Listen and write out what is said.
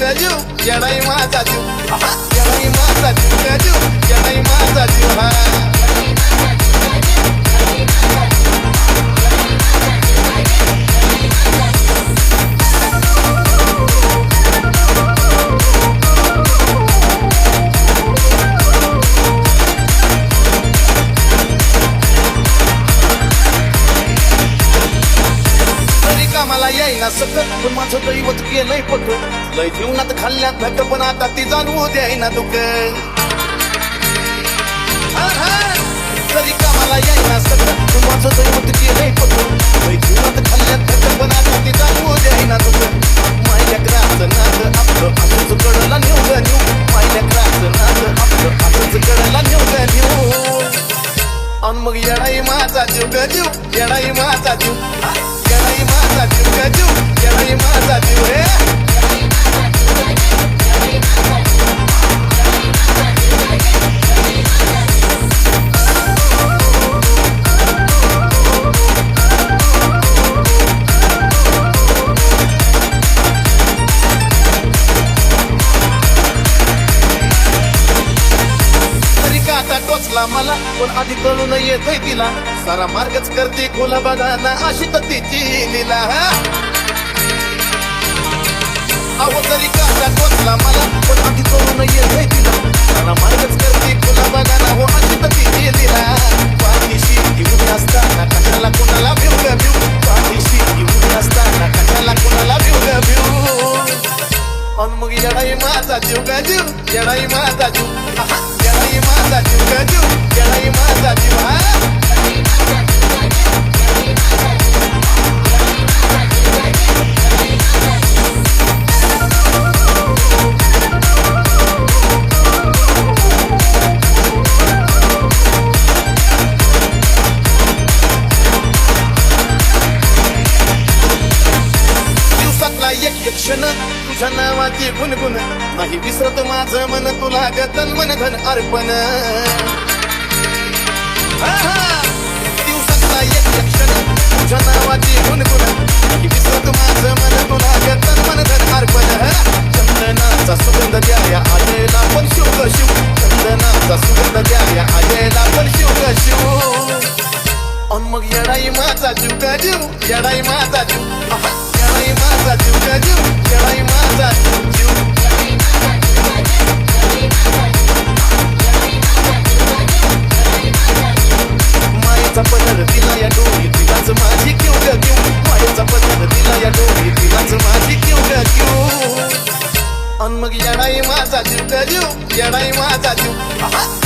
येणाई माझा जीव. आहा, माझा जीव जीव येणाई माझा जीव. हा. तरी येईना सकत पण माझं दैवत नाही पट लय जीवनात खाल्ल्यात धक पण आता ती जाणवू द्यायना दुःख हा, हा. तरी कामाला येईना सकत पण माझं दैवत गेलंय पट लय जीवनात खाल्ल्यात पण आता ती जाणवू द्यायना दुःख मायल्या ग्रास नाद आपलं असंच कडला नेऊ ग नेऊ ग्रास नाद आपलं असंच कडला नेऊ ग अन मग येणाई माझा जीव गजू येणाई माझा जीव. येणाई माझा जीव गजू दिसला मला पण आधी कळून येतोय तिला. सारा मार्गच करते खोला बघाना अशी तर तिची लिला. अहो तरी का कोसला मला पण आधी कळून येतोय तिला. सारा मार्गच करते खोला बघाना हो अशी तर तिची लिला. पाठीशी घेऊन असताना कशाला कोणाला भिऊ ग पाठीशी घेऊन असताना कशाला कोणाला भिऊ ग अन मग येणाई माझा जीव ग जीव येणाई माझा जीव. एक क्षण तुझ्या नावाची गुणगुण. नाही विसरत माझं मन तुला गतन मन धन अर्पण दिवसातला एक क्षण तुझ्या नावाची गुणगुण. नाही विसरत माझं मन तुला गतन मन धन अर्पण चंदनाचा सुगंध द्या या पण शिव ग शिव. चंदनाचा सुगंध द्या या पण शिव ग शिव. मग येडाई माझा जीव का जीव. येडाई माझा जीव. मग येणाई माझा जीव जीव येणाई माझा जीव